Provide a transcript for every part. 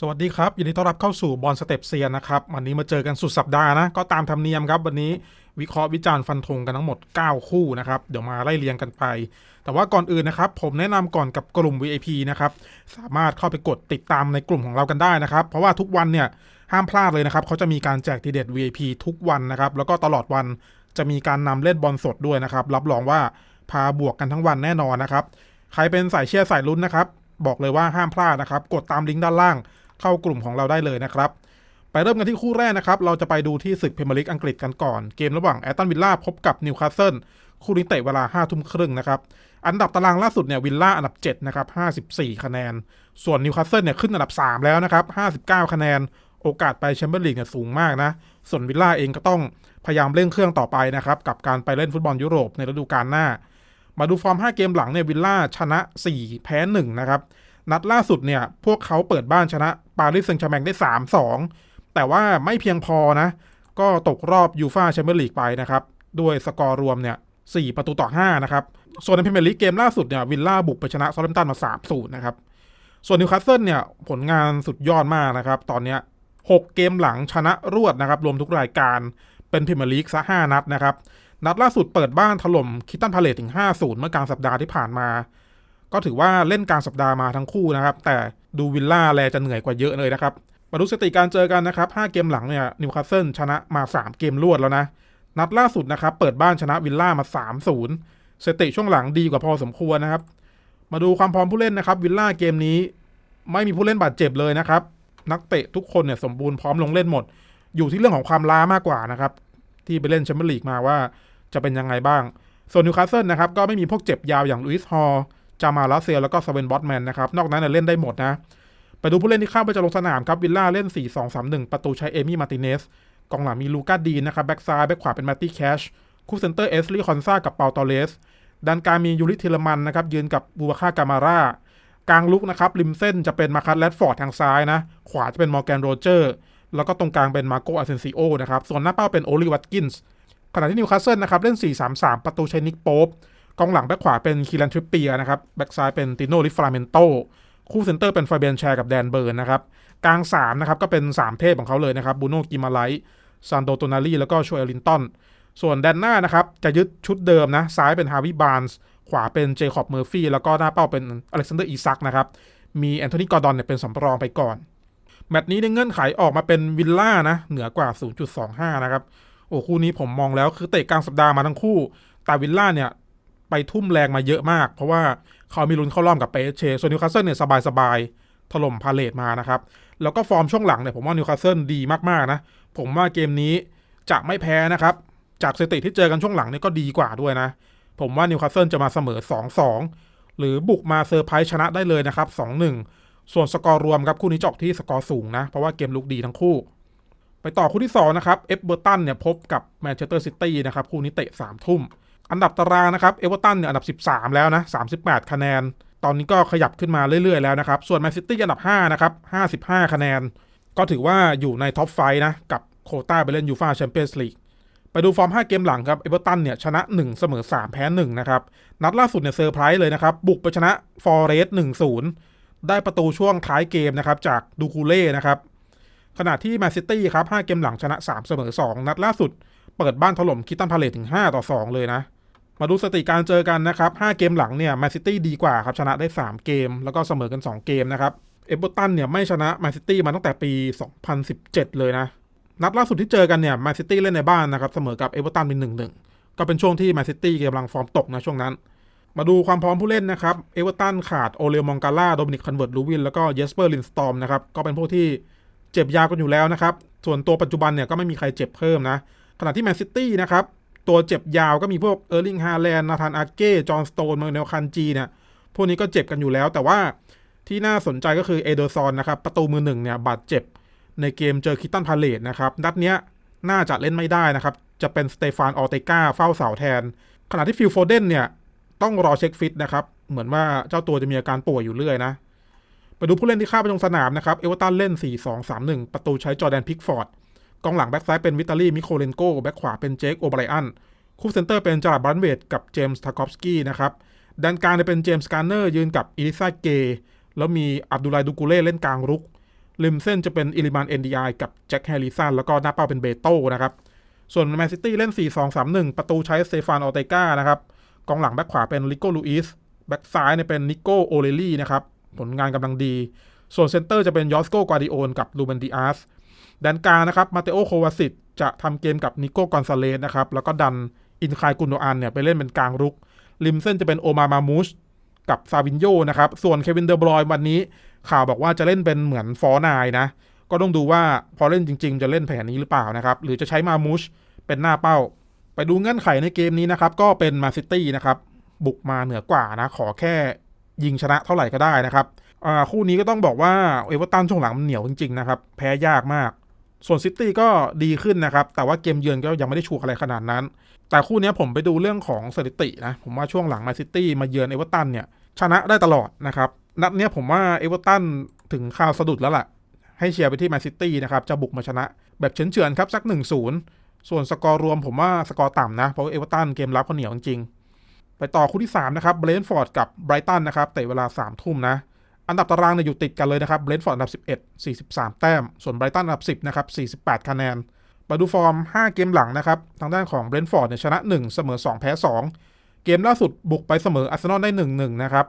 สวัสดีครับยินดีต้อนรับเข้าสู่บอลสเต็ปเซียนนะครับ วันนี้มาเจอกันสุดสัปดาห์นะ ก็ตามธรรมเนียมครับ วันนี้วิเคราะห์วิจารณ์ฟันธงกันทั้งหมด 9 คู่นะครับ เดี๋ยวมาไล่เรียงกันไป แต่ว่าก่อนอื่นนะครับ ผมแนะนำก่อนกับกลุ่ม VIP นะครับ สามารถเข้าไปกดติดตามในกลุ่มของเรากันได้นะครับ เพราะว่าทุกวันเนี่ยห้ามพลาดเลยนะครับเขาจะมีการแจกทีเด็ด VIP ทุกวันนะครับแล้วก็ตลอดวันจะมีการนำเล่นบอลสดด้วยนะครับรับรองว่าพาบวกกันทั้งวันแน่นอนนะครับใครเป็นสายเชียร์สายลุ้นนะครับบอกเลยว่าห้ามพลาดนะครับกดตามลิงก์ด้านล่าง เข้ากลุ่มของเราได้เลยนะครับ ไปเริ่มกันที่คู่แรกนะครับ เราจะไปดูที่ศึกพรีเมียร์ลีกอังกฤษกันก่อน เกมระหว่างแอตตันวิลล่าพบกับนิวคาสเซิลคู่นี้เตะเวลา5ทุ่มครึ่งนะครับ อันดับตารางล่าสุดเนี่ยวิลล่าอันดับ7นะครับ54 คะแนน ส่วนนิวคาสเซิลเนี่ยขึ้นอันดับ 3 แล้วนะครับ59 คะแนน โอกาสไปแชมเปี้ยนลีกเนี่ยสูงมากนะ ส่วนวิลล่าเองก็ต้องพยายามเร่งเครื่องต่อไปนะครับกับการไปเล่นฟุตบอลยุโรปในฤดูกาลหน้า มาดูฟอร์ม 5 เกมหลังเนี่ยวิลล่าชนะ 4 แพ้1นะครับ นัดล่าสุดเนี่ย พวกเขาเปิดบ้านชนะปารีสแซงต์แชร์แมงได้ 3-2 แต่ว่าไม่เพียงพอนะ ก็ตกรอบยูฟาแชมเปี้ยนลีกไปนะครับ ด้วยสกอร์รวมเนี่ย4ประตูต่อ 5 นะครับ ส่วนในพรีเมียร์ลีกเกมล่าสุดเนี่ยวิลล่าบุกไปชนะซอลเลมตันมา3-0นะครับ ส่วนนิวคาสเซิลเนี่ยผลงานสุดยอดมากนะครับ ตอนเนี้ย6เกมหลังชนะรวดนะครับ รวมทุกรายการเป็นพรีเมียร์ลีกซะ5นัดนะครับ นัดล่าสุดเปิดบ้านถล่มคิตตันพาเลตถึง 5-0 เมื่อกลางสัปดาห์ที่ผ่านมา ก็ถือว่าเล่นกลางสัปดาห์มาทั้งคู่นะครับ แต่ดูวิลล่าแลจะเหนื่อยกว่าเยอะเลยนะครับมาดูสถิติการเจอกันนะครับ 5 เกมหลังเนี่ยนิวคาสเซิลชนะมา 3 เกมรวดแล้วนะ นัดล่าสุดนะครับ เปิดบ้านชนะวิลล่ามา 3-0สถิติช่วงหลังดีกว่าพอสมควรนะครับ มาดูความพร้อมผู้เล่นนะครับ วิลล่าเกมนี้ไม่มีผู้เล่นบาดเจ็บเลยนะครับ นักเตะทุกคนเนี่ยสมบูรณ์พร้อมลงเล่นหมด อยู่ที่เรื่องของความล้ามากกว่านะครับ ที่ไปเล่นแชมเปี้ยนลีกมาว่าจะเป็นยังไงบ้าง ส่วนนิวคาสเซิลนะครับก็ไม่มีพวกเจ็บยาวอย่างลุยส์ฮอล จามาลาเซียแล้วก็สเวนบอตแมนนะครับ นอกนั้นเนยเล่นได้หมดนะ ไปดูผู้เล่นที่เข้าไปจะลงสนามครับ วิลล่าเล่น 4-2-3-1 ประตูใช้เอมี่มาติเนส กองหลังมีลูก้าดีนนะครับแบ็กซ้ายแบ็กขวาเป็นแมตตี้แคช คู่เซนเตอร์เอสลีคอนซากับเปาตอเลสด้านกลางมียูริเทลมันนะครับยืนกับบูบาค่ากามาร่ากลางลุกนะครับริมเส้นจะเป็นมาคัสแรดฟอร์ดทางซ้ายนะ ขวาจะเป็นมอร์แกนโรเจอร์แล้วก็ตรงกลางเป็นมาโกอาเซนซิโอนะครับส่วนหน้าเป้าเป็นโอลิวัตกินส์ขณะที่นิวคาสเซิลนะครับเล่น 4-3-3 ประตูใช้นิกโป๊ป กองหลังแบ็คขวาเป็นคีรันทริปเปียนะครับแบ็คซ้ายเป็นติโนลิฟราเมนโตคู่เซนเตอร์เป็นฟาเบียนแชร์กับแดนเบิร์นนะครับกลาง3นะครับก็เป็น 3 เทพของเขาเลยนะครับบูโนกิมาไลซานโดโตนารีแล้วก็ชวยลินตันส่วนแดนหน้านะครับจะยึดชุดเดิมนะซ้ายเป็นฮาวิบานส์ขวาเป็นเจคอบเมอร์ฟี่แล้วก็หน้าเป้าเป็นอเล็กซานเดอร์อีซักนะครับมีแอนโทนีกอร์ดอนเนี่ยเป็นสำรองไปก่อนแมตช์นี้ในเงื่อนไขออกมาเป็นวิลล่านะเหนือกว่า 0.25 นะครับโอ้คู่นี้ผมมองแล้วคือเตะกลางสัปดาห์มาทั้งคู่แต่วิลล่าเนี่ย ไปทุ่มแรงมาเยอะมาก เพราะว่าเขามีลุ้นเข้ารอบกับเปเชส่วนนิวคาสเซิลเนี่ยสบายๆถล่มพาเลตมานะครับ แล้วก็ฟอร์มช่วงหลังเนี่ยผมว่านิวคาสเซิลดีมากๆนะ ผมว่าเกมนี้จะไม่แพ้นะครับ จากสถิติที่เจอกันช่วงหลังเนี่ยก็ดีกว่าด้วยนะ ผมว่านิวคาสเซิลจะมาเสมอ 2-2 หรือบุกมาเซอร์ไพรส์ชนะได้เลยนะครับ 2-1 ส่วนสกอร์รวมครับคู่นี้จบที่สกอร์สูงนะเพราะว่าเกมลุกดีทั้งคู่ไปต่อคู่ที่2นะครับ เอฟเบอร์ตันเนี่ยพบกับแมนเชสเตอร์ซิตี้นะครับ คู่นี้เตะ3ทุ่ม อันดับตารางนะครับ เอเวอร์ตันเนี่ยอันดับ 13 แล้วนะ 38 คะแนน ตอนนี้ก็ขยับขึ้นมาเรื่อยๆแล้วนะครับ ส่วนแมนซิตี้อันดับ 5 นะครับ 55 คะแนน ก็ถือว่าอยู่ในท็อปไฟนะ กับโคต้าไปเล่นยูฟาแชมเปี้ยนส์ลีก ไปดูฟอร์ม 5 เกมหลังครับ เอเวอร์ตันเนี่ยชนะ 1 เสมอ 3 แพ้ 1 นะครับ นัดล่าสุดเนี่ยเซอร์ไพรส์เลยนะครับ บุกไปชนะฟอร์เรสต์1-0 ได้ประตูช่วงท้ายเกมนะครับจากดูคูเล่นะครับ ขณะที่แมนซิตี้ครับ 5 เกมหลังชนะ 3 เสมอ 2 นัดล่าสุด เปิดบ้านถล่มคิตตันพาเลตถึง 5 ต่อ 2 เลยนะ มาดูสถิติการเจอกันนะครับ 5 เกมหลังเนี่ยแมนซิตี้ดีกว่าครับ ชนะได้ 3 เกม แล้วก็เสมอกัน 2 เกมนะครับ เอเวอร์ตันเนี่ยไม่ชนะแมนซิตี้มาตั้งแต่ปี 2017 เลยนะ นัดล่าสุดที่เจอกันเนี่ยแมนซิตี้เล่นในบ้านนะครับ เสมอกับเอเวอร์ตันเป็น1-1ก็เป็นช่วงที่แมนซิตี้กำลังฟอร์มตกนะช่วงนั้น มาดูความพร้อมผู้เล่นนะครับเอเวอร์ตันขาดโอเลมองกาล่าโดมินิกคอนเวิร์ตลูวินแล้วก็เยสเปอร์ลินสตอมนะครับก็เป็นพวกที่เจ็บยาวกันอยู่แล้วนะครับส่วนตัวปัจจุบันเนี่ยก็ไม่มีใครเจ็บเพิ่มนะขณะที่แมนซิตี้นะครับ ตัวเจ็บยาวก็มีพวกเออร์ลิงฮาแลนด์นาธานอาเก้ จอห์นสโตนเมอร์เนลคันจีเนี่ย พวกนี้ก็เจ็บกันอยู่แล้ว แต่ว่าที่น่าสนใจก็คือเอเดอร์ซอนนะครับ ประตูมือหนึ่งเนี่ย บาดเจ็บในเกมเจอคิตตันพาเลตนะครับ นัดเนี้ยน่าจะเล่นไม่ได้นะครับ จะเป็นสเตฟานออเตกาเฝ้าเสาแทน ขณะที่ฟิลโฟเดนเนี่ย ต้องรอเช็คฟิตนะครับ เหมือนว่าเจ้าตัวจะมีอาการป่วยอยู่เรื่อยนะ ไปดูผู้เล่นที่เข้าไปลงสนามนะครับ เอเวอร์ตันเล่น 4-2-3-1 ประตูใช้จอแดนพิกฟอร์ด กองหลังแบ็กซ้ายเป็นวิตาลีมิโคเลนโกแบ็กขวาเป็นเจคโอไบรอันคู่เซนเตอร์เป็นจาร์ดบรันเวดกับเจมส์ทาคอฟสกี้นะครับด้านกลางเป็นเจมส์การ์เนอร์ยืนกับอีลิซาเกแล้วมีอับดุลไลดูกูเล่เล่นกลางรุกริมเส้นจะเป็นอิลิมานเอ็นดีไอกับแจ็คแฮร์ริสันแล้วก็หน้าเป้าเป็นเบโต้นะครับส่วนแมนซิตี้เล่น 4-2-3-1 ประตูใช้สเตฟานออเตกานะครับกองหลังแบ็คขวาเป็นลิโก้ลูอิสแบ็คซ้ายเนี่ยเป็นนิโก้โอเลลี่นะครับผลงานกำลังดี ส่วนเซนเตอร์จะเป็นยอสโกกวาดิโอนกับลูเบนดิอาส แดนกลางนะครับมาเตโอโควาซิตจะทำเกมกับนิโก้กอนซาเลสนะครับแล้วก็ดันอินคายกุนโดอันเนี่ยไปเล่นเป็นกลางรุก ริมเส้นจะเป็นโอมามามูชกับซาวินโยนะครับ ส่วนเควินเดอร์บรอยวันนี้ข่าวบอกว่าจะเล่นเป็นเหมือนฟอร์นายนะ ก็ต้องดูว่าพอเล่นจริง ๆ จะเล่นแผนนี้หรือเปล่านะครับ หรือจะใช้มามูชเป็นหน้าเป้า ไปดูเงื่อนไขในเกมนี้นะครับ ก็เป็นมาซิตี้นะครับ บุกมาเหนือกว่านะ ขอแค่ยิงชนะเท่าไหร่ก็ได้นะครับคู่นี้ก็ต้องบอกว่าเอเวอร์ตันช่วงหลังมันเหนียวจริงๆนะครับ แพ้ยากมาก ส่วนซิตี้ก็ดีขึ้นนะครับ แต่ว่าเกมเยือนก็ยังไม่ได้ชูอะไรขนาดนั้น แต่คู่นี้ผมไปดูเรื่องของสถิตินะ ผมว่าช่วงหลังมาซิตี้มาเยือนเอเวอร์ตันเนี่ยชนะได้ตลอดนะครับ นัดเนี้ยผมว่าเอเวอร์ตันถึงข่าวสะดุดแล้วล่ะ ให้เชียร์ไปที่แมนซิตี้นะครับ จะบุกมาชนะ แบบเฉือนๆครับ สัก 1-0 ส่วนสกอร์รวมผมว่าสกอร์ต่ำนะ เพราะเอเวอร์ตันเกมรับเขาเหนียวจริงๆไปต่อคู่ที่3นะครับเบรนฟอร์ดกับไบรตันนะครับเตะเวลา3ทุ่มนะ อันดับตารางเนี่ยอยู่ติดกันเลยนะครับเบรนท์ฟอร์ดอันดับ 11 43 แต้ม ส่วนไบรตันอันดับ 10 นะครับ 48 คะแนนมาดูฟอร์ม 5 เกมหลังนะครับ ทางด้านของเบรนท์ฟอร์ดเนี่ยชนะ 1 เสมอ 2 แพ้ 2 เกมล่าสุดบุกไปเสมออาร์เซนอลได้ 1-1 นะครับ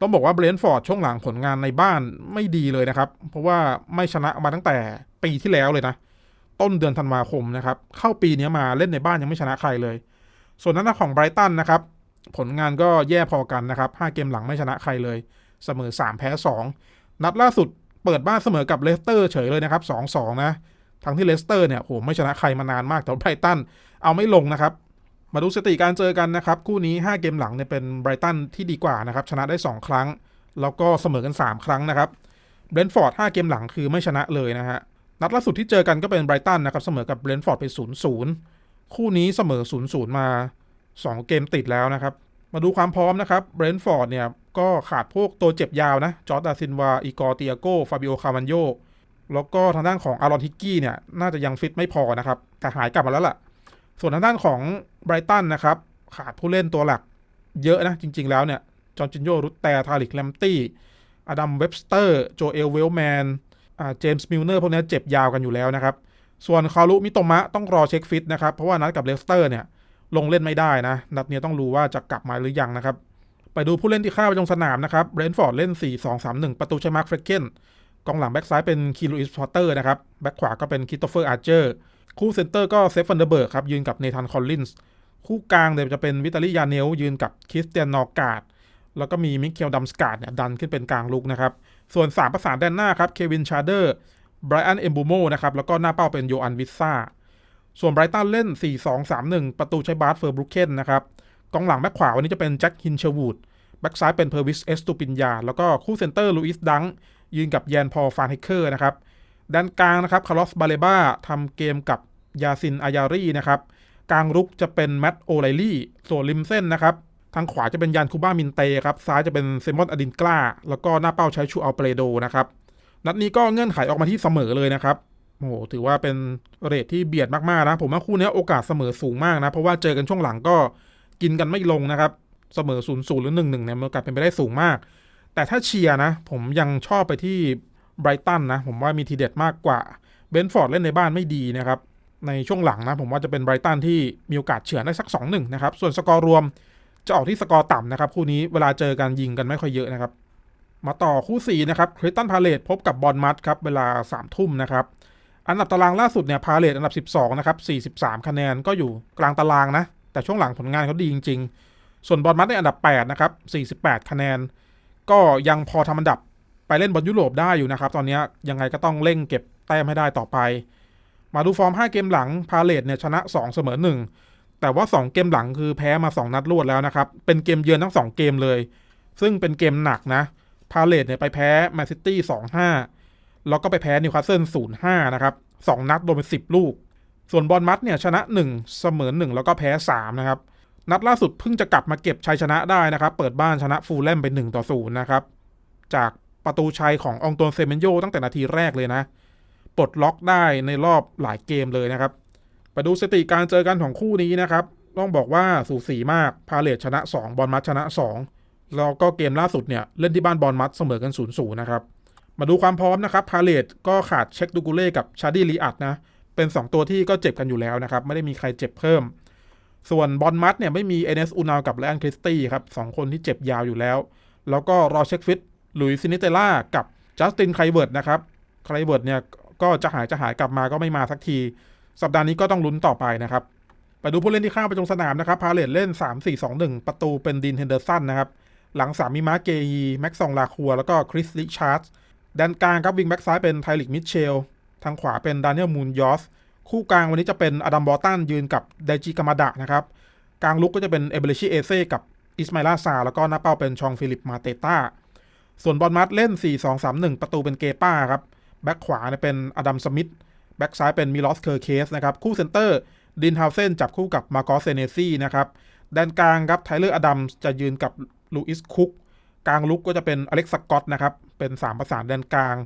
ต้องบอกว่าเบรนท์ฟอร์ดช่วงหลังผลงานในบ้านไม่ดีเลยนะครับ เพราะว่าไม่ชนะมาตั้งแต่ปีที่แล้วเลยนะ ต้นเดือนธันวาคมนะครับ เข้าปีนี้มาเล่นในบ้านยังไม่ชนะใครเลย ส่วนนั้นของไบรตันนะครับ ผลงานก็แย่พอกันนะครับ 5 เกมหลังไม่ชนะใครเลย เสมอ 3 แพ้ 2 นัดล่าสุดเปิดบ้านเสมอกับเลสเตอร์เฉยเลยนะครับ 2-2 นะ ทั้งที่เลสเตอร์เนี่ยโหไม่ชนะใครมานานมากแต่ไบรตันเอาไม่ลงนะครับ มาดูสถิติการเจอกันนะครับ คู่นี้ 5 เกมหลังเนี่ยเป็นไบรตันที่ดีกว่านะครับ ชนะได้ 2 ครั้ง แล้วก็เสมอกัน 3 ครั้งนะครับเบรนท์ฟอร์ด5เกมหลังคือไม่ชนะเลยนะฮะนัดล่าสุดที่เจอกันก็เป็นไบรตันนะครับเสมอกับเบรนท์ฟอร์ดไป 0-0 คู่นี้เสมอ 0-0 มา 2 เกมติดแล้วนะครับ มาดูความพร้อมนะครับเบรนท์ฟอร์ดเนี่ย ก็ขาดพวกตัวเจ็บยาวนะ จอร์ดาซินวา อีกอร์เตียโกฟาบิโอ คาวันโย แล้วก็ทางด้านของอารอนฮิกกี้เนี่ย น่าจะยังฟิตไม่พอนะครับ แต่หายกลับมาแล้วล่ะ ส่วนทางด้านของไบรตันนะครับ ขาดผู้เล่นตัวหลัก เยอะนะ จริง ๆ แล้วเนี่ย จอร์จินโย รุตแต่ทาริกแลมตี้ อดัม เว็บสเตอร์ โจเอล เวลแมนอ่าเจมส์ มิลเนอร์ พวกนี้เจ็บยาวกันอยู่แล้วนะครับ ส่วนคารุ มิโตมะ ต้องรอเช็คฟิตนะครับ เพราะว่านัดกับเลสเตอร์เนี่ย ลงเล่นไม่ได้นะ นัดนี้ต้องรู้ว่าจะกลับมาหรือยังนะครับ ไปดูผู้เล่นที่ข้าไปลงสนามนะครับเบรนท์ฟอร์ดเล่น 4-2-3-1 ประตูใช้มาร์คเฟรเกนกองหลังแบ็กซ้ายเป็นคีลูอิสพอร์เตอร์นะครับ แบ็กขวาก็เป็นคิตโตเฟอร์อาร์เจอร์คู่เซนเตอร์ก็เซฟฟันเดอร์เบิร์กครับ ยืนกับเนธานคอลลินส์คู่กลางเดี๋ยวจะเป็นวิตาลียาเนลยืนกับคริสเตียนนอร์กาดแล้วก็มีมิเคลดัมสกาดเนี่ยดันขึ้นเป็นกลางลุกนะครับ ส่วน 3 ประสานแดนหน้าครับเควินชาร์เดอร์ไบรอันเอมบูโมนะครับแล้วก็หน้าเป้าเป็นโยอันวิซ่าส่วนไบรตันเล่น 4-2-3-1 ประตูใช้บาร์เฟอร์บรุเคนนะครับ กองหลังแบ็คขวาวันนี้จะเป็นแจ็คฮินเชวูดแบ็กซ้ายเป็นเพอร์วิสเอสตูปินยา แล้วก็คู่เซนเตอร์ลูอิสดังยืนกับแยนพอลฟานเฮเคอร์นะครับด้านกลางนะครับคาร์ลอสบาเลบ้าทำเกมกับยาซินอายารีนะครับกลางรุกจะเป็นแมตต์โอไลลี่ส่วนริมเส้นนะครับทางขวาจะเป็นยานคูบ้ามินเตครับซ้ายจะเป็นเซมอนอดินกล้า แล้วก็หน้าเป้าใช้ชูอัลเปรโดนะครับนัดนี้ก็เงื่อนไขออกมาที่เสมอเลยนะครับโอ้โหถือว่าเป็นเรทที่เบียดมากๆนะ ผมว่าคู่นี้โอกาสเสมอสูงมากนะ เพราะว่าเจอกันช่วงหลังก็ กินกันไม่ลงนะครับ เสมอ0ูนย์หรือ1นเนี่ยมีโอกาสเป็นไปได้สูงมาก แต่ถ้าเชียร์นะ ผมยังชอบไปที่ไบรตันนะ ผมว่ามีทีเด็ดมากกว่าเบนฟอร์ดเล่นในบ้านไม่ดีนะครับ ในช่วงหลังนะ ผมว่าจะเป็นไบรตันที่มีโอกาสเฉือนได้สัก 2-1 นะครับ ส่วนสกอร์รวมจะออกที่สกอร์ต่ำนะครับ คู่นี้เวลาเจอกันยิงกันไม่ค่อยเยอะนะครับ มาต่อคู่4นะครับคริสตันพาเลตพบกับบอลมัดครับเวลา3ทุ่มนะครับอันดับตารางล่าสุดเนี่ยพาเลตอันดับ 12 นะครับ 43 คะแนนก็อยู่กลางตารางนะ แต่ช่วงหลังผลงานเขาดีจริง ๆ ส่วนบอลมัดในอันดับ 8 นะครับ 48 คะแนน ก็ยังพอทำอันดับไปเล่นบอลยุโรปได้อยู่นะครับ ตอนนี้ยังไงก็ต้องเร่งเก็บแต้มให้ได้ต่อไป มาดูฟอร์ม 5 เกมหลังพาเลตเนี่ยชนะ 2 เสมอ 1 แต่ว่า 2 เกมหลังคือแพ้มา 2 นัดรวดแล้วนะครับ เป็นเกมเยือนทั้ง 2 เกมเลย ซึ่งเป็นเกมหนักนะพาเลตเนี่ยไปแพ้แมนซิตี้ 2-5 แล้วก็ไปแพ้นิวคาสเซิล 0-5 นะครับ 2 นัดโดนไป10 ลูก ส่วนบอลมัดเนี่ยชนะ 1 เสมอ1 แล้วก็แพ้ 3 นะครับ นัดล่าสุดเพิ่งจะกลับมาเก็บชัยชนะได้นะครับ เปิดบ้านชนะฟูลแลมไป1ต่อ0นะครับ จากประตูชัยขององตวนเซเมนโยตั้งแต่นาทีแรกเลยนะ ปลดล็อกได้ในรอบหลายเกมเลยนะครับไปดูสถิติการเจอกันของคู่นี้นะครับ ต้องบอกว่าสูสีมาก พาเลตชนะ 2 บอลมัดชนะ 2 แล้วก็เกมล่าสุดเนี่ยเล่นที่บ้านบอลมัดเสมอกัน0ูนย์นะครับ มาดูความพร้อมนะครับ พาเลตก็ขาดเช็คดูกูเล่กับชาดีลีอัดนะ เป็น 2 ตัวที่ก็เจ็บกันอยู่แล้วนะครับ ไม่ได้มีใครเจ็บเพิ่ม ส่วนบอลมัดเนี่ยไม่มีเอเนสอูนาวกับแลนคริสตี้ครับสองคนที่เจ็บยาวอยู่แล้ว แล้วก็รอเช็คฟิตหลุยซินิเตล่ากับจัสตินไคลเวิร์ดนะครับไคลเวิร์ดเนี่ยก็จะหายจะหายกลับมาก็ไม่มาสักที สัปดาห์นี้ก็ต้องลุ้นต่อไปนะครับไปดูผู้เล่นที่ข้างไปตรงสนามนะครับพาเลตเล่น 3 4 2 1 ประตูเป็นดินเฮนเดอร์สันนะครับหลัง3มีมาเกยีแม็กซองลาคัวแล้วก็คริสลิชาร์ดด้านกลางครับวิงแบ็กซ้ายเป็นไทลิกมิเชล ทางขวาเป็นดานิเอลมูนยอสคู่กลางวันนี้จะเป็นอดัมบอตันยืนกับไดจิกามาดะนะครับ กลางลุกก็จะเป็นเอเบริชิเอเซ่กับอิสมาลาซา แล้วก็หน้าเป้าเป็นชองฟิลิปมาเตต้า ส่วนบอลมัดเล่น 4-2-3-1 ประตูเป็นเกป้าครับ แบ็กขวาเนี่ยเป็นอดัมสมิธ แบ็กซ้ายเป็นมิลอสเคอร์เคสนะครับ คู่เซนเตอร์ดินฮาวเซนจับคู่กับมาร์กอสเซเนซี่นะครับแดนกลางครับไทเลอร์อดัมจะยืนกับลูอิสคุก กลางลุกก็จะเป็นอเล็กซ์สกอตนะครับ เป็น 3 ประสานแดนกลาง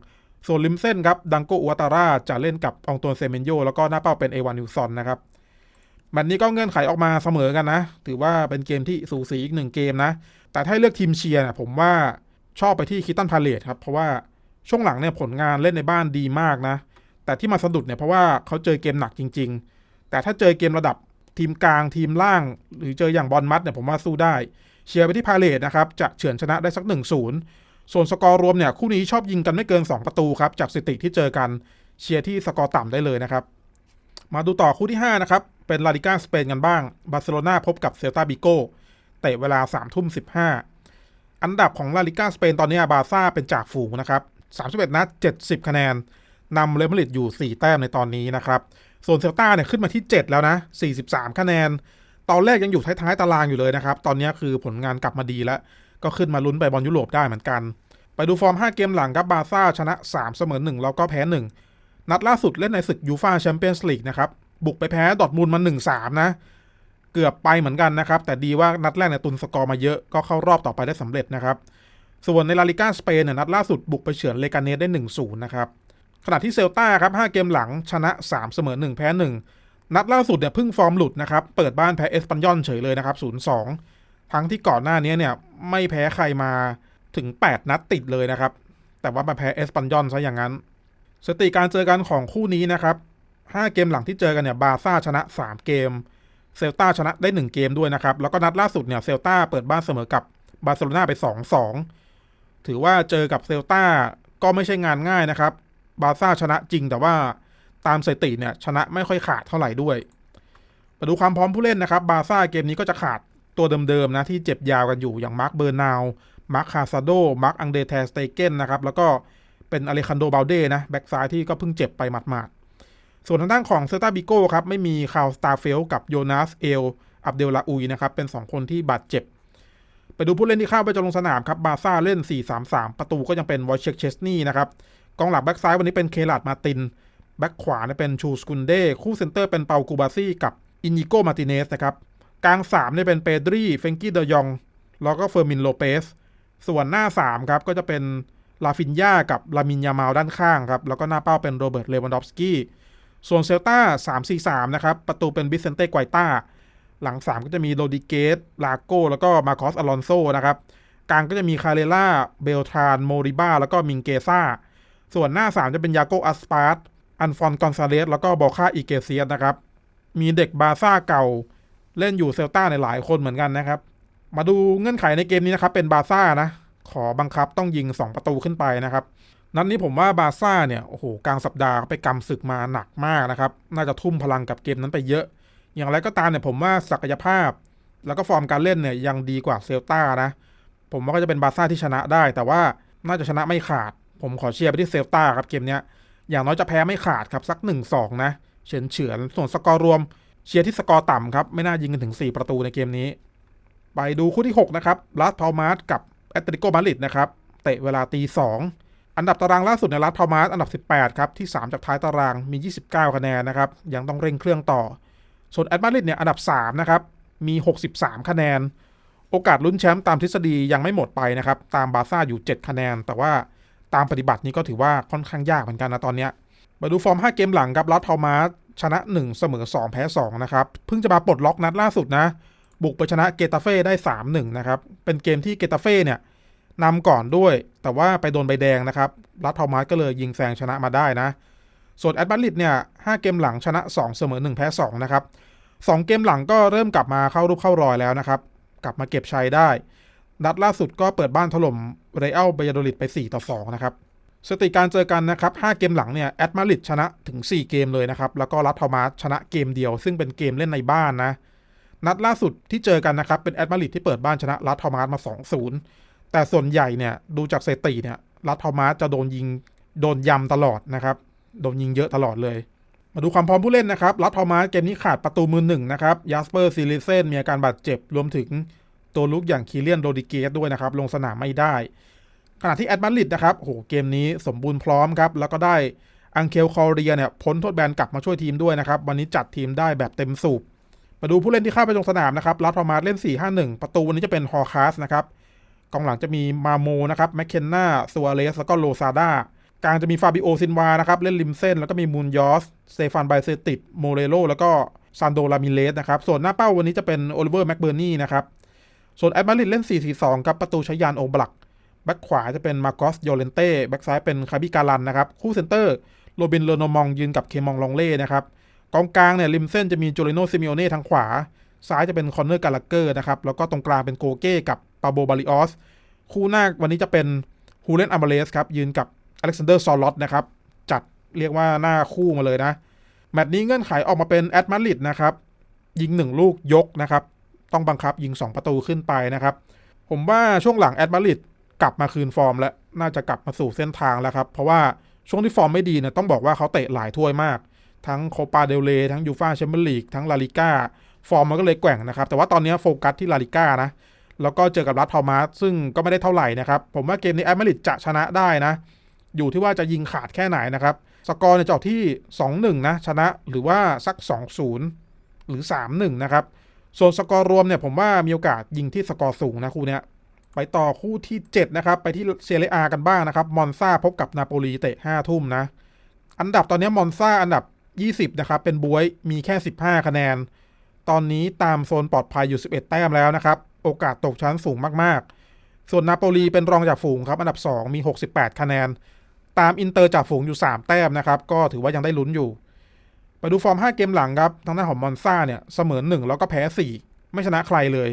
ส่วนริมเส้นครับดังโกอุวตาร่าจะเล่นกับอองตัวเซเมนโยแล้วก็หน้าเป้าเป็นเอวานิวซอนนะครับแมตช์นี้ก็เงื่อนไขออกมาเสมอกันนะ ถือว่าเป็นเกมที่สูสีอีกหนึ่งเกมนะ แต่ถ้าเลือกทีมเชียร์นะผมว่าชอบไปที่คิตันพาเลตครับ เพราะว่าช่วงหลังเนี่ยผลงานเล่นในบ้านดีมากนะ แต่ที่มาสะดุดเนี่ยเพราะว่าเขาเจอเกมหนักจริง ๆ แต่ถ้าเจอเกมระดับทีมกลางทีมล่าง หรือเจออย่างบอลมัดเนี่ยผมว่าสู้ได้ เชียร์ไปที่พาเลตนะครับจะเฉือนชนะได้สัก1-0 ส่วนสกอร์รวมเนี่ยคู่นี้ชอบยิงกันไม่เกิน 2 ประตูครับจากสถิติที่เจอกันเชียร์ที่สกอร์ต่ำได้เลยนะครับ มาดูต่อคู่ที่ 5 นะครับ เป็นลาลิก้าสเปนกันบ้างบาร์เซโลนาพบกับเซลตาบิโกเตะเวลา3ทุ่ม15อันดับของลาลิก้าสเปนตอนนี้บาซ่าเป็นจากฝูงนะครับ31นัด70 คะแนนนำเรอัลมาดริดอยู่ 4 แต้มในตอนนี้นะครับ ส่วนเซลตาเนี่ยขึ้นมาที่ 7 แล้วนะ 43 คะแนน ตอนแรกยังอยู่ท้ายๆตารางอยู่เลยนะครับ ตอนนี้คือผลงานกลับมาดีแล้ว ก็ขึ้นมาลุ้นไปบอลยุโรปได้เหมือนกัน ไปดูฟอร์ม 5 เกมหลังครับบาซ่าชนะ 3 เสมอ1แล้วก็แพ้ 1 นัดล่าสุดเล่นในศึกยูฟาแชมเปี้ยนส์ลีกนะครับ บุกไปแพ้ดอทมูลมา 1-3 นะ เกือบไปเหมือนกันนะครับ แต่ดีว่านัดแรกเนี่ยตุนสกอร์มาเยอะก็เข้ารอบต่อไปได้สำเร็จนะครับ ส่วนในลาลิก้าสเปนเนี่ยนัดล่าสุดบุกไปเฉือนเลกาเนสได้ 1-0 นะครับขณะที่เซลตาครับ 5 เกมหลังชนะ 3 เสมอ 1 แพ้ 1 นัดล่าสุดเนี่ยเพิ่งฟอร์มหลุดนะครับ เปิดบ้านแพ้เอสปันยอนเฉยเลยนะครับ 0-2 ทั้งที่ก่อนหน้านี้เนี่ยไม่แพ้ใครมาถึง 8 นัดติดเลยนะครับ แต่ว่ามาแพ้เอสปันยอนซะอย่างนั้น สถิติการเจอกันของคู่นี้นะครับ 5 เกมหลังที่เจอกันเนี่ยบาซ่าชนะ 3 เกม เซลตาชนะได้ 1 เกมด้วยนะครับ แล้วก็นัดล่าสุดเนี่ยเซลตาเปิดบ้านเสมอกับบาร์เซโลนาไป 2-2 ถือว่าเจอกับเซลตาก็ไม่ใช่งานง่ายนะครับ บาซ่าชนะจริงแต่ว่าตามสถิติเนี่ยชนะไม่ค่อยขาดเท่าไหร่ด้วย มาดูความพร้อมผู้เล่นนะครับ บาซ่าเกมนี้ก็จะขาด ตัวเดิมๆนะที่เจ็บยาวกันอยู่อย่างมาร์คเบอร์นาวมาร์คคาซาโดมาร์คอังเดเทสเตเกนนะครับแล้วก็เป็นอเลคันโดบาลเดนะแบ็กซ้ายที่ก็เพิ่งเจ็บไปหมาดๆส่วนทางด้านของเซตาบิโก้ครับไม่มีคาวสตาร์เฟลกับโยนาสเอลอับเดลลาอุยนะครับเป็น 2 คนที่บาดเจ็บ ไปดูผู้เล่นที่เข้าไปจะลงสนามครับบาซ่าเล่น 4-3-3 ประตูก็ยังเป็นวอยเชคเชสนีนะครับกองหลังแบ็กซ้ายวันนี้เป็นเคลาดมาตินแบ็กขวาเนี่ยเป็นชูสกุนเดคู่เซนเตอร์เป็นเปากูบาซี่กับอินิโกมาติเนสนะครับ กลาง3เนี่ยเป็นเปดรีเฟงกี้เดยอง แล้วก็เฟอร์มินโลเปสส่วนหน้า 3 ครับ ก็จะเป็นลาฟินยากับลามินยามาลด้านข้างครับ แล้วก็หน้าเป้าเป็นโรเบิร์ตเลวันดอฟสกี้ส่วนเซลตา3-4-3 นะครับ ประตูเป็นบิเซนเต้ไกวต้า หลัง 3 ก็จะมีโรดิเกสลาโก้ แล้วก็มาคอสอลอนโซนะครับ กลางก็จะมีคาเรล่า เบลทราน โมริบ้า แล้วก็มิงเกซ่า ส่วนหน้า 3 จะเป็นยาโกอัสปาร์ตอันฟอนกอนซาเลส แล้วก็บอค่าอิเกเซียสนะครับ มีเด็กบาซ่าเก่า เล่นอยู่เซลตาในหลายคนเหมือนกันนะครับ มาดูเงื่อนไขในเกมนี้นะครับ เป็นบาซ่านะ ขอบังคับต้องยิง 2 ประตูขึ้นไปนะครับ นัดนี้ผมว่าบาซ่าเนี่ยโอ้โหกลางสัปดาห์ไปกำศึกมาหนักมากนะครับ น่าจะทุ่มพลังกับเกมนั้นไปเยอะ อย่างไรก็ตามเนี่ยผมว่าศักยภาพ แล้วก็ฟอร์มการเล่นเนี่ยยังดีกว่าเซลตานะ ผมว่าก็จะเป็นบาซ่าที่ชนะได้ แต่ว่าน่าจะชนะไม่ขาด ผมขอเชียร์ไปที่เซลตาครับเกมเนี้ยอย่างน้อยจะแพ้ไม่ขาดครับสัก1-2นะเฉือนเฉือนส่วนสกอร์รวม เชียร์ที่สกอร์ต่ำครับ ไม่น่ายิงกันถึง 4 ประตูในเกมนี้ ไปดูคู่ที่ 6 นะครับลาสพามาสกับแอตเลติโกมาดริดนะครับ เตะเวลาตีสองอันดับตารางล่าสุดในลาสพามาสอันดับ 18 ครับ ที่ 3 จากท้ายตารางมี 29 คะแนนนะครับ ยังต้องเร่งเครื่องต่อ ส่วนแอตมาดริดเนี่ยอันดับ 3 นะครับ มี 63 คะแนน โอกาสลุ้นแชมป์ตามทฤษฎียังไม่หมดไปนะครับ ตามบาซ่าอยู่ 7 คะแนน แต่ว่าตามปฏิบัตินี้ก็ถือว่าค่อนข้างยากเหมือนกันนะตอนเนี้ยมาดูฟอร์ม 5 เกมหลังครับลาสพามาส ชนะ 1 เสมอ 2 แพ้ 2 นะครับ เพิ่งจะมาปลดล็อกนัดล่าสุดนะ บุกไปชนะเกตาเฟ่ได้ 3-1 นะครับ เป็นเกมที่เกตาเฟ่เนี่ยนำก่อนด้วย แต่ว่าไปโดนใบแดงนะครับ รัตทอมัสก็เลยยิงแซงชนะมาได้นะ ส่วนแอตมาดริดเนี่ย 5 เกมหลังชนะ 2 เสมอ 1 แพ้ 2 นะครับ 2 เกมหลังก็เริ่มกลับมาเข้ารูปเข้ารอยแล้วนะครับ กลับมาเก็บชัยได้ นัดล่าสุดก็เปิดบ้านถล่มเรอัลเบยาโดลิดไป 4 ต่อ 2 นะครับ สถิติการเจอกันนะครับ 5 เกมหลังเนี่ยแอตมาริดชนะถึง 4 เกมเลยนะครับ แล้วก็รัตทอมัสชนะเกมเดียว ซึ่งเป็นเกมเล่นในบ้านนะ นัดล่าสุดที่เจอกันนะครับ เป็นแอตมาริดที่เปิดบ้านชนะรัตทอมัสมา 2-0 แต่ส่วนใหญ่เนี่ยดูจากสถิติเนี่ยรัตทอมัสจะโดนยิงโดนยำตลอดนะครับ โดนยิงเยอะตลอดเลย มาดูความพร้อมผู้เล่นนะครับ รัตทอมัสเกมนี้ขาดประตูมือหนึ่งนะครับยาสเปอร์ซิลิเซนมีอาการบาดเจ็บ รวมถึงตัวลุกอย่างคีเลียนโรดิเกสด้วยนะครับ ลงสนามไม่ได้ ขณะที่แอดมาริดนะครับโหเกมนี้สมบูรณ์พร้อมครับ แล้วก็ได้อังเคลคอเรียเนี่ยพ้นโทษแบนกลับมาช่วยทีมด้วยนะครับ วันนี้จัดทีมได้แบบเต็มสูบ มาดูผู้เล่นที่เข้าไปลงสนามนะครับรัตทอมัสเล่น 4-5-1 ประตูวันนี้จะเป็นฮอคาสนะครับกองหลังจะมีมาโมนะครับแมคเคนนาซัวเรสแล้วก็โลซาดากลางจะมีฟาบิโอซินวานะครับเล่นริมเส้น แล้วก็มีมูนยอสเตฟานไบเซติดโมเรโลแล้วก็ซานโดลามิเลสนะครับส่วนหน้าเป้าวันนี้จะเป็นโอลิเวอร์แม็กเบอร์นี่นะครับส่วนแอดมาริดเล่น 4-4-2ครับประตูชยานโอบลัก แบ็คขวาจะเป็นมาโกสโยเลนเต้แบ็คซ้ายเป็นคาบิการันนะครับ คู่เซนเตอร์โรบินเลโนมองยืนกับเคมองลองเล่นะครับกองกลางเนี่ยริมเส้นจะมีโจเลโนซิมิโอเน่ทางขวา ซ้ายจะเป็นคอนเนอร์กาลาเกอร์นะครับ แล้วก็ตรงกลางเป็นโกเก้กับปาโบบาริออสคู่หน้าวันนี้จะเป็นฮูเลนอัมเบเลสครับยืนกับอเล็กซานเดอร์ซอลล็อตนะครับจัดเรียกว่าหน้าคู่มาเลยนะ แมตช์นี้เงื่อนไขออกมาเป็นแอตมาริดนะครับยิงหนึ่งลูกยกนะครับ ต้องบังคับยิง 2 ประตูขึ้นไปนะครับ ผมว่าช่วงหลังแอตมาริด กลับมาคืนฟอร์ม และน่าจะกลับมาสู่เส้นทางแล้วครับ เพราะว่าช่วงที่ฟอร์มไม่ดีเนี่ยต้องบอกว่าเขาเตะหลายถ้วยมาก ทั้งโคปาเดลเรทั้งยูฟาแชมเปี้ยนลีกทั้งลาลิก้าฟอร์มมันก็เลยแกว่งนะครับ แต่ว่าตอนนี้โฟกัสที่ลาลิก้านะ แล้วก็เจอกับรัตทอมัสซึ่งก็ไม่ได้เท่าไหร่นะครับ ผมว่าเกมนี้แอตมาริดจะชนะได้นะ อยู่ที่ว่าจะยิงขาดแค่ไหนนะครับ สกอร์เนี่ยจะออกที่ 2-1 นะ ชนะหรือว่าสัก 2-0 หรือ 3-1 นะครับ ส่วนสกอร์รวมเนี่ยผมว่ามีโอกาสยิงที่สกอร์สูงนะคู่เนี้ย ไปต่อคู่ที่ 7 นะครับ ไปที่เซเรียอากันบ้างนะครับ มอนซาพบกับนาโปลีเตะ5ทุ่มนะ อันดับตอนนี้มอนซาอันดับ 20 นะครับ เป็นบวยมีแค่ 15 คะแนน ตอนนี้ตามโซนปลอดภัยอยู่ 11 แต้มแล้วนะครับ โอกาสตกชั้นสูงมากๆ ส่วนนาโปลีเป็นรองจากฝูงครับ อันดับ 2 มี 68 คะแนน ตามอินเตอร์จากฝูงอยู่ 3 แต้มนะครับ ก็ถือว่ายังได้ลุ้นอยู่ ไปดูฟอร์ม 5 เกมหลังครับ ทางด้านของมอนซาเนี่ย เสมอ 1 แล้วก็แพ้ 4 ไม่ชนะใครเลย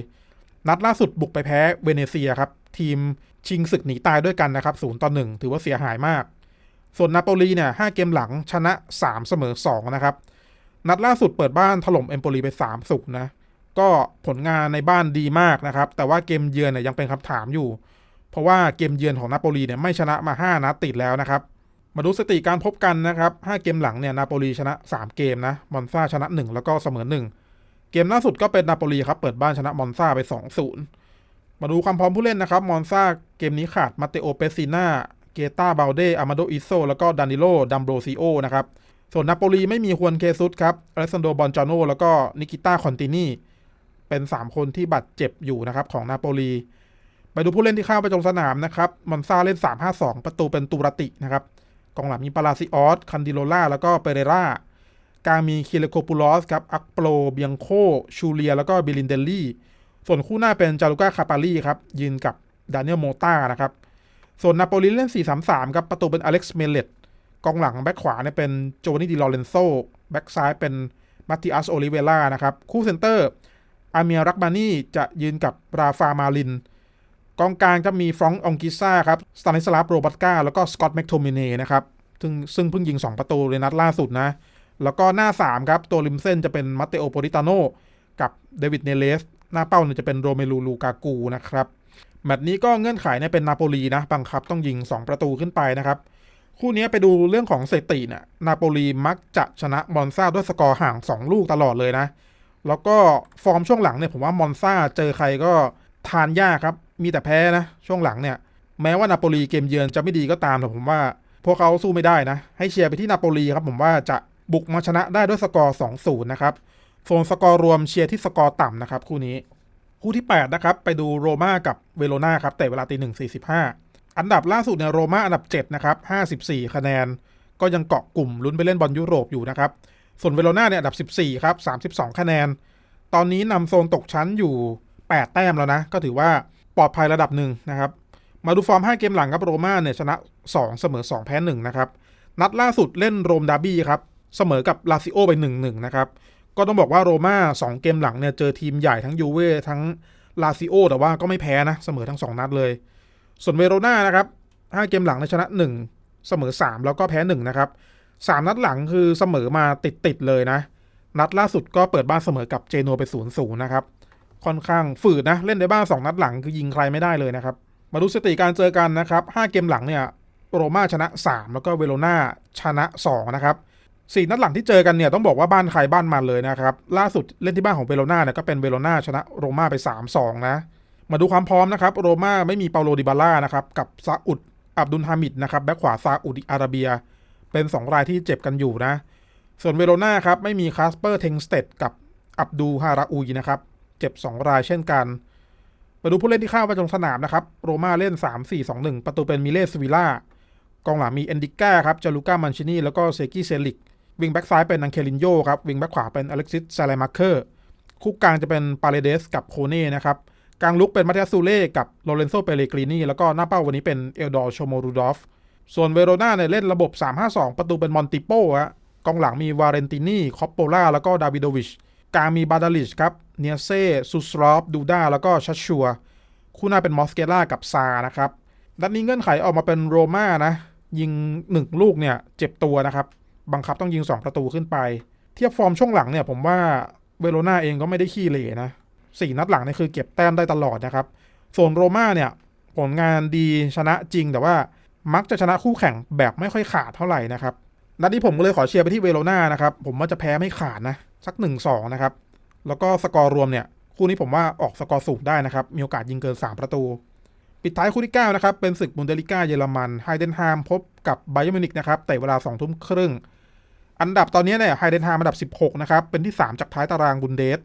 นัดล่าสุดบุกไปแพ้เวเนเซียครับ ทีมชิงศึกหนีตายด้วยกันนะครับ0ต่อ1ถือว่าเสียหายมาก ส่วนนาโปลีเนี่ย5เกมหลังชนะ 3 เสมอ 2 นะครับ นัดล่าสุดเปิดบ้านถล่มเอมโปลีไป3สุกนะ ก็ผลงานในบ้านดีมากนะครับ แต่ว่าเกมเยือนเนี่ยยังเป็นคำถามอยู่ เพราะว่าเกมเยือนของนาโปลีเนี่ยไม่ชนะมา 5นัดติดแล้วนะครับมาดูสถิติการพบกันนะครับ 5 เกมหลังเนี่ยนาโปลีชนะ 3 เกมนะ มอนซาชนะ 1 แล้วก็เสมอ 1 เกมล่าสุดก็เป็นนาโปลีครับ เปิดบ้านชนะมอนซาไป 2-0 มาดูความพร้อมผู้เล่นนะครับ มอนซาเกมนี้ขาดมาเตโอเปซิน่า เกตาบาลเดอามาโดอิโซ แล้วก็ดานิโล ดัมโบซิโอนะครับ ส่วนนาโปลีไม่มีฮวนเคซุสครับอเลสซานโดบอนจาโน แล้วก็นิกิต้าคอนตินีเป็น 3 คนที่บาดเจ็บอยู่นะครับของนาโปลี ไปดูผู้เล่นที่เข้าไปลงสนามนะครับ มอนซาเล่น 3-5-2 ประตูเป็นตูรตินะครับ กองหลังมีปาราซิออส คันดิโลล่า แล้วก็เปเรรา กลางมีคิเลโคปูลอสครับอักโปรเบียงโค ชูเลีย แล้วก็บิลินเดลลี่ ส่วนคู่หน้าเป็นจารุก้าคาปารีครับยืนกับดานิเอลโมตานะครับ ส่วนนาโปลีเล่น 4-3-3 ครับประตูเป็นอเล็กซ์เมเลตกองหลังแบ็คขวาเนี่ยเป็นโจนี่ดิลอเรนโซแบ็คซ้ายเป็นมาติอัสโอลิเวล่านะครับคู่เซนเตอร์อาเมียรักบานี่จะยืนกับราฟามาลิน กองกลางจะมีฟรองก์องกิซ่าครับสตานิสลาฟโรบัตกาแล้วก็สกอตแมคโทมิเน่นะครับซึ่งซึ่งเพิ่งยิง 2 ประตูในนัดล่าสุดนะ แล้วก็หน้า 3 ครับ ตัวริมเส้นจะเป็นมาเตโอโปริตาโนกับเดวิดเนเลส หน้าเป้าเนี่ยจะเป็นโรเมลูลูกากูนะครับ แมตช์นี้ก็เงื่อนไขเนี่ยเป็นนาโปลีนะ บังคับต้องยิง 2 ประตูขึ้นไปนะครับ คู่นี้ไปดูเรื่องของสถิติเนี่ยนาโปลีมักจะชนะมอนซาด้วยสกอร์ห่าง 2 ลูกตลอดเลยนะ แล้วก็ฟอร์มช่วงหลังเนี่ยผมว่ามอนซาเจอใครก็ทานยากครับ มีแต่แพ้นะ ช่วงหลังเนี่ย แม้ว่านาโปลีเกมเยือนจะไม่ดีก็ตามแต่ผมว่าพวกเขาสู้ไม่ได้นะ ให้เชียร์ไปที่นาโปลีครับผมว่าจะ บุกมาชนะได้ด้วยสกอร์ 2-0 นะครับส่วนสกอร์รวมเชียร์ที่สกอร์ต่ำนะครับคู่นี้ คู่ที่ 8 นะครับ ไปดูโรม่ากับเวโรนาครับแต่เวลาตีหนึ่งสี่สิบห้าอันดับล่าสุดเนี่ยโรม่าอันดับ 7 นะครับ54คะแนน ก็ยังเกาะกลุ่มลุ้นไปเล่นบอลยุโรปอยู่นะครับ ส่วนเวโรนาเนี่ยอันดับ 14 ครับ32คะแนน ตอนนี้นำโซนตกชั้นอยู่ 8 แต้มแล้วนะ ก็ถือว่าปลอดภัยระดับหนึ่งนะครับ มาดูฟอร์ม 5 เกมหลังครับโรม่าเนี่ยชนะ 2 เสมอ 2 แพ้1นะครับ นัดล่าสุดเล่นโรมดาร์บี้ครับ เสมอกับลาซิโอไป1-1นะครับ ก็ต้องบอกว่าโรม่า2เกมหลังเนี่ยเจอทีมใหญ่ทั้งยูเว่ทั้งลาซิโอแต่ว่าก็ไม่แพ้นะเสมอทั้ง 2 นัดเลย ส่วนเวโรนานะครับ5เกมหลังในชนะ 1 เสมอ 3 แล้วก็แพ้1นะครับ3นัดหลังคือเสมอมาติดๆเลยนะ นัดล่าสุดก็เปิดบ้านเสมอกับเจโนไป0-0นะครับค่อนข้างฝืดนะ เล่นในบ้าน2นัดหลังคือยิงใครไม่ได้เลยนะครับ มาดูสถิติการเจอกันนะครับ5เกมหลังเนี่ยโรม่าชนะ 3 แล้วก็เวโรนาชนะ 2 นะครับ 4นัดหลังที่เจอกันเนี่ยต้องบอกว่าบ้านใครบ้านมันเลยนะครับ ล่าสุดเล่นที่บ้านของเวโรนาเนี่ยก็เป็นเวโรนาชนะโรม่าไป 3-2 นะ มาดูความพร้อมนะครับ โรม่าไม่มีเปาโลดิบาล่านะครับกับซาอุดอับดุลฮามิดนะครับแบ็คขวาซาอุดิอาระเบีย เป็น 2 รายที่เจ็บกันอยู่นะ ส่วนเวโรนาครับไม่มีคาสเปอร์เทงสเตดกับอับดูฮาราอุยนะครับเจ็บ 2 รายเช่นกันมาดูผู้เล่นที่เข้าประจงสนามนะครับโรม่าเล่น 3-4-2-1 ประตูเป็นมิเลสวิล่ากองหลังมีเอนดิก้าครับจาลูก้ามันชินีแล้วก็เซกิเซลิก วิงแบ็กซ้ายเป็นนังเคลินโยครับวิงแบ็กขวาเป็นอเล็กซิสซาเลมาเคอร์คู่กลางจะเป็นปาเลเดสกับโคเน่นะครับกลางลุกเป็นมาเต a ซูเล่กับโลเรนโซเปเรกรีนีแล้วก็หน้าเป้าวันนี้เป็นเอลดอร์โชโมรูดอฟส่วนเวโรนาเนี่ยเล่นระบบ 3-5-2 ประตูเป็นมอนติโป้ฮะกองหลังมีวาเรนตินีคอปโปล่าแล้วก็ดาวิโดวิชกลางมีบาดาลิชครับเนียเซ่ซูสรอฟดูด้าแล้วก็ชัชชัวคู่หน้าเป็นมอสเกล่ากับซานะครับนัดนี้เงื่อนไขออกมาเป็นโรม่านะ ยิง 1 ลูกเนี่ยเจ็บตัวนะครับ บังคับต้องยิง 2 ประตูขึ้นไป เทียบฟอร์มช่วงหลังเนี่ยผมว่าเวโรนาเองก็ไม่ได้ขี้เหร่นะสี่นัดหลังเนี่ยคือเก็บแต้มได้ตลอดนะครับ ส่วนโรม่าเนี่ยผลงานดีชนะจริงแต่ว่ามักจะชนะคู่แข่งแบบไม่ค่อยขาดเท่าไหร่นะครับนัดนี้ผมก็เลยขอเชียร์ไปที่เวโรนานะครับ ผมว่าจะแพ้ไม่ขาดนะ สัก 1-2 นะครับ แล้วก็สกอร์รวมเนี่ย คู่นี้ผมว่าออกสกอร์สูงได้นะครับ มีโอกาสยิงเกิน 3 ประตู ปิดท้ายคู่ที่ 9 นะครับ เป็นศึกบุนเดลิก้าเยอรมันไฮเดนฮามพบกับไบเอร์มิวนิกนะครับแต่เวลา 2 ทุ่มครึ่ง อันดับตอนนี้เนี่ยไฮเดนฮามอันดับ 16 นะครับ เป็นที่ 3 จากท้ายตารางบุนเดส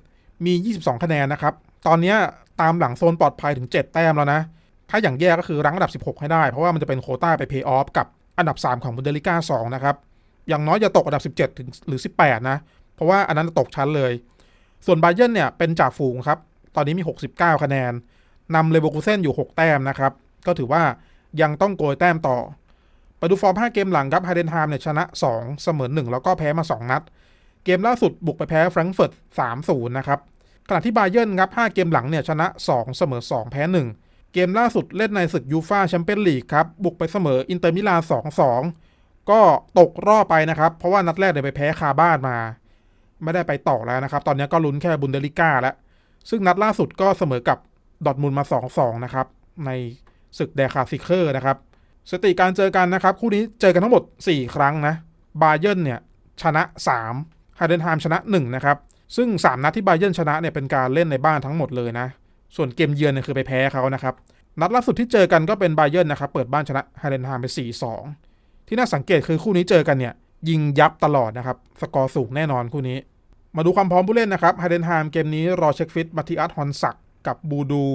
มี 22 คะแนนนะครับ ตอนนี้ตามหลังโซนปลอดภัยถึง 7 แต้มแล้วนะ ถ้าอย่างแย่ก็คือรั้งอันดับ 16 ให้ได้ เพราะว่ามันจะเป็นโคต้าไปเพย์ออฟกับอันดับ 3 ของบุนเดลิก้า2นะครับ อย่างน้อยจะตกอันดับ 17 ถึงหรือ 18 นะ เพราะว่าอันนั้นตกชั้นเลย ส่วนไบเยนเนี่ยเป็นจ่าฝูงครับ ตอนนี้มี 69 คะแนนนำเลเวอร์คูเซนอยู่ 6 แต้มนะครับ ก็ถือว่ายังต้องโกยแต้มต่อ ไปดูฟอร์ม 5 เกมหลังครับไฮเดนฮามเนี่ยชนะ 2 เสมอ 1 แล้วก็แพ้มา 2 นัด เกมล่าสุดบุกไปแพ้แฟรงก์เฟิร์ต3-0 นะครับ ขณะที่บาเยิร์นครับ 5 เกมหลังเนี่ยชนะ 2 เสมอ 2 แพ้ 1 เกมล่าสุดเล่นในศึกยูฟาแชมเปี้ยนลีกครับ บุกไปเสมออินเตอร์มิลาน2-2 ก็ตกรอบไปนะครับ เพราะว่านัดแรกเนี่ยไปแพ้คาบ้านมา ไม่ได้ไปต่อแล้วนะครับ ตอนนี้ก็ลุ้นแค่บุนเดลิก้าแล้ว ซึ่งนัดล่าสุดก็เสมอกับดอทมุนด์มา 2-2 นะครับ ในศึกเดคาซิเคอร์นะครับ สติการเจอกันนะครับ คู่นี้เจอกันทั้งหมด 4 ครั้งนะบาเยิร์นเนี่ยชนะ3ไฮเดนไฮม์ชนะ1นะครับซึ่ง 3 นัดที่บาเยิร์นชนะเนี่ยเป็นการเล่นในบ้านทั้งหมดเลยนะ ส่วนเกมเยือนเนี่ยคือไปแพ้เขานะครับนัดล่าสุดที่เจอกันก็เป็นบาเยิร์นนะครับเปิดบ้านชนะไฮเดนไฮม์ไป4-2 ที่น่าสังเกตคือคู่นี้เจอกันเนี่ยยิงยับตลอดนะครับสกอร์สูงแน่นอนคู่นี้ มาดูความพร้อมผู้เล่นนะครับไฮเดนไฮม์เกมนี้รอเช็คฟิตมาติอัสฮอนสักกับบูดู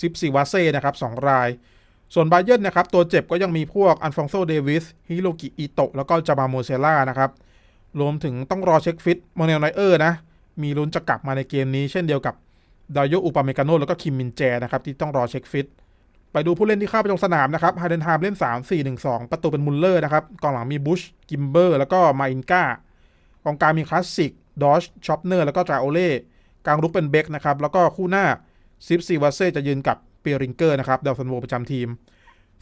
ซิปซิวาเซ่นะครับสองราย ส่วนบาเยิร์นนะครับตัวเจ็บก็ยังมีพวกอันฟองโซเดวิสฮิโรกิอิโตะแล้วก็จามาโมเซล่านะครับรวมถึงต้องรอเช็คฟิตโมเนลไนเออร์นะมีลุ้นจะกลับมาในเกมนี้เช่นเดียวกับดายโยอุปาเมกาโนแล้วก็คิมมินแจนะครับที่ต้องรอเช็คฟิตไปดูผู้เล่นที่เข้าไปลงสนามนะครับไฮเดนไฮม์เล่น 3 4 1 2 ประตูเป็นมุลเลอร์นะครับกองหลังมีบุชกิมเบอร์แล้วก็มาอินกากองกลางมีคลาสสิกดอชชอปเนอร์แล้วก็จาโอเล่กลางรุกเป็นเบคนะครับแล้วก็คู่หน้าซิปซีวาเซ่จะยืนกับ เปียริงเกอร์นะครับดาวซันโวประจำทีม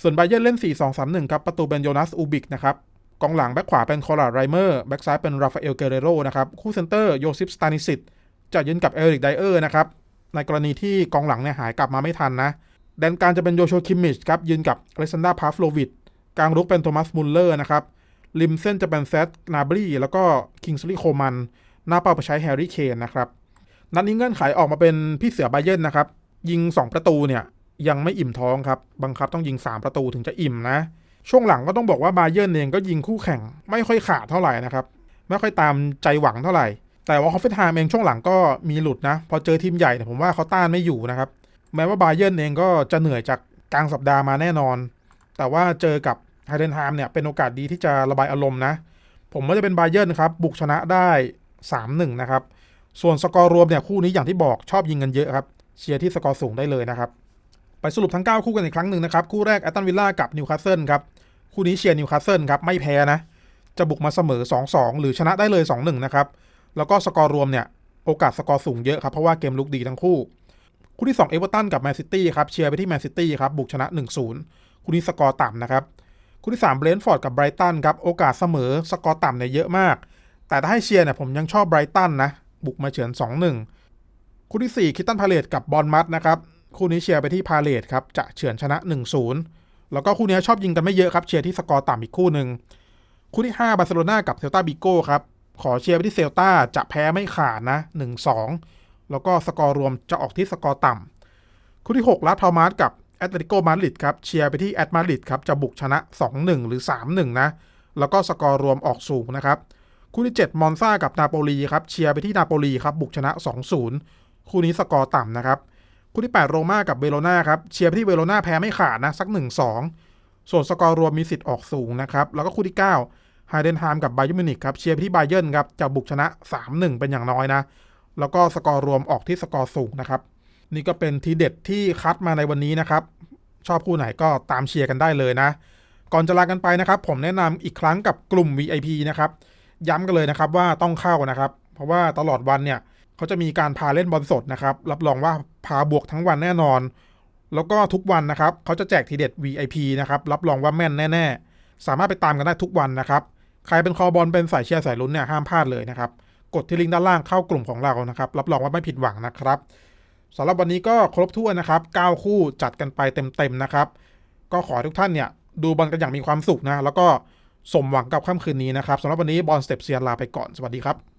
ส่วนไบเยอร์เล่น 4 2 3 1 ครับ ประตูเป็นโยนัสอูบิกนะครับกองหลังแบ็คขวาเป็นคอร์ลาไรเมอร์แบ็คซ้ายเป็นราฟาเอลเกเรโรนะครับคู่เซนเตอร์โยซิฟสตานิสิตจะยืนกับเอริกไดเออร์นะครับในกรณีที่กองหลังเนี่ยหายกลับมาไม่ทันนะแดนกางจะเป็นโยโชคิมมิชครับยืนกับอเล็กซานดราพาฟโลวิดกลางรุกเป็นโทมัสมุลเลอร์นะครับริมเส้นจะเป็นเซตนาบรีแล้วก็คิงส์ลีโคมัน หน้าเป้าไปใช้แฮร์รี่เคนนะครับนัดนี้เงื่อนไขออกมาเป็นพี่เสือไบเยร์นนะครับ ยิง 2 ประตูเนี่ยยังไม่อิ่มท้องครับ บังคับต้องยิง 3 ประตูถึงจะอิ่มนะ ช่วงหลังก็ต้องบอกว่าบาเยิร์เองก็ยิงคู่แข่ง ไม่ค่อยขาดเท่าไหร่นะครับ ไม่ค่อยตามใจหวังเท่าไหร่ แต่ว่าฮอฟเฟนไฮม์เองช่วงหลังก็มีหลุดนะ พอเจอทีมใหญ่เนี่ยผมว่าเขาต้านไม่อยู่นะครับ แม้ว่าบาเยิร์เองก็จะเหนื่อยจากกลางสัปดาห์มาแน่นอน แต่ว่าเจอกับไฮเดนไฮม์เนี่ยเป็นโอกาสดีที่จะระบายอารมณ์นะ ผมว่าจะเป็นบาเยิร์นครับบุกชนะได้ 3-1 นะครับ ส่วนสกอร์รวมเนี่ยคู่นี้อย่างที่บอกชอบยิงกันเยอะครับ เชียร์ที่สกอร์สูงได้เลยนะครับ ไปสรุปทั้ง 9 คู่กันอีกครั้งหนึ่งนะครับ คู่แรกแอตตันวิลล่ากับนิวคาสเซิลครับ คู่นี้เชียร์นิวคาสเซิลครับ ไม่แพ้นะ จะบุกมาเสมอ 2-2 หรือชนะได้เลย 2-1 นะครับ แล้วก็สกอร์รวมเนี่ยโอกาสสกอร์สูงเยอะครับ เพราะว่าเกมลุกดีทั้งคู่ คู่ที่2เอเวอร์ตันกับแมนซิตี้ครับเชียร์ไปที่แมนซิตี้ครับบุกชนะ 1-0 คู่นี้สกอร์ต่ำนะครับคู่ที่3เบรนท์ฟอร์ดกับไบรตันครับโอกาสเสมอสกอร์ต่ำเนี่ยเยอะมาก แต่ถ้าให้เชียร์เนี่ยผมยังชอบไบรตันนะบุกมาเฉือน2-1 คู่ที่ 4 คิตตันพาเลตกับบอลมัดนะครับ คู่นี้เชียร์ไปที่พาเลตครับ จะเฉือนชนะ 1-0 แล้วก็คู่นี้ชอบยิงกันไม่เยอะครับ เชียร์ที่สกอร์ต่ำอีกคู่หนึ่ง คู่ที่ 5 บาร์เซโลนากับเซลตาบิโก้ครับ ขอเชียร์ไปที่เซลตาจะแพ้ไม่ขาดนะ 1-2 แล้วก็สกอร์รวมจะออกที่สกอร์ต่ำ คู่ที่ 6ลาดพามาสกับแอตเลติโกมาดริดครับ เชียร์ไปที่แอตมาดริดครับ จะบุกชนะ 2-1 หรือ 3-1 นะ แล้วก็สกอร์รวมออกสูงนะครับ คู่ที่ 7 มอนซากับนาโปลีครับ เชียร์ไปที่นาโปลีครับ บุกชนะ 2-0 คู่นี้สกอร์ต่ำนะครับ คู่ที่ 8 โรม่ากับเวโรนาครับเชียร์ที่เวโรนาแพ้ไม่ขาดนะ สัก 1-2 ส่วนสกอร์รวมมีสิทธิ์ออกสูงนะครับแล้วก็คู่ที่9ไฮเดนไฮมกับไบเยอร์มิวนิกครับเชียร์ที่ไบเยอร์ครับจะบุกชนะ 3-1 เป็นอย่างน้อยนะ แล้วก็สกอร์รวมออกที่สกอร์สูงนะครับนี่ก็เป็นทีเด็ดที่คัดมาในวันนี้นะครับ ชอบคู่ไหนก็ตามเชียร์กันได้เลยนะ ก่อนจะลากันไปนะครับ ผมแนะนำอีกครั้งกับกลุ่ม VIP นะครับ ย้ำกันเลยนะครับว่าต้องเข้านะครับ เพราะว่าตลอดวันเนี่ย เขาจะมีการพาเล่นบอลสดนะครับ รับรองว่าพาบวกทั้งวันแน่นอน แล้วก็ทุกวันนะครับ เขาจะแจกทีเด็ด VIP นะครับ รับรองว่าแม่นแน่ๆ สามารถไปตามกันได้ทุกวันนะครับ ใครเป็นคอบอลเป็นสายเชียร์สายลุ้นเนี่ยห้ามพลาดเลยนะครับ กดที่ลิงก์ด้านล่างเข้ากลุ่มของเรานะครับ รับรองว่าไม่ผิดหวังนะครับสำหรับวันนี้ก็ครบถ้วนนะครับ 9 คู่จัดกันไปเต็มๆนะครับ ก็ขอทุกท่านเนี่ยดูบอลกันอย่างมีความสุขนะ แล้วก็สมหวังกับค่ำคืนนี้นะครับสำหรับวันนี้บอลสเต็ปเซียนลาไปก่อน สวัสดีครับ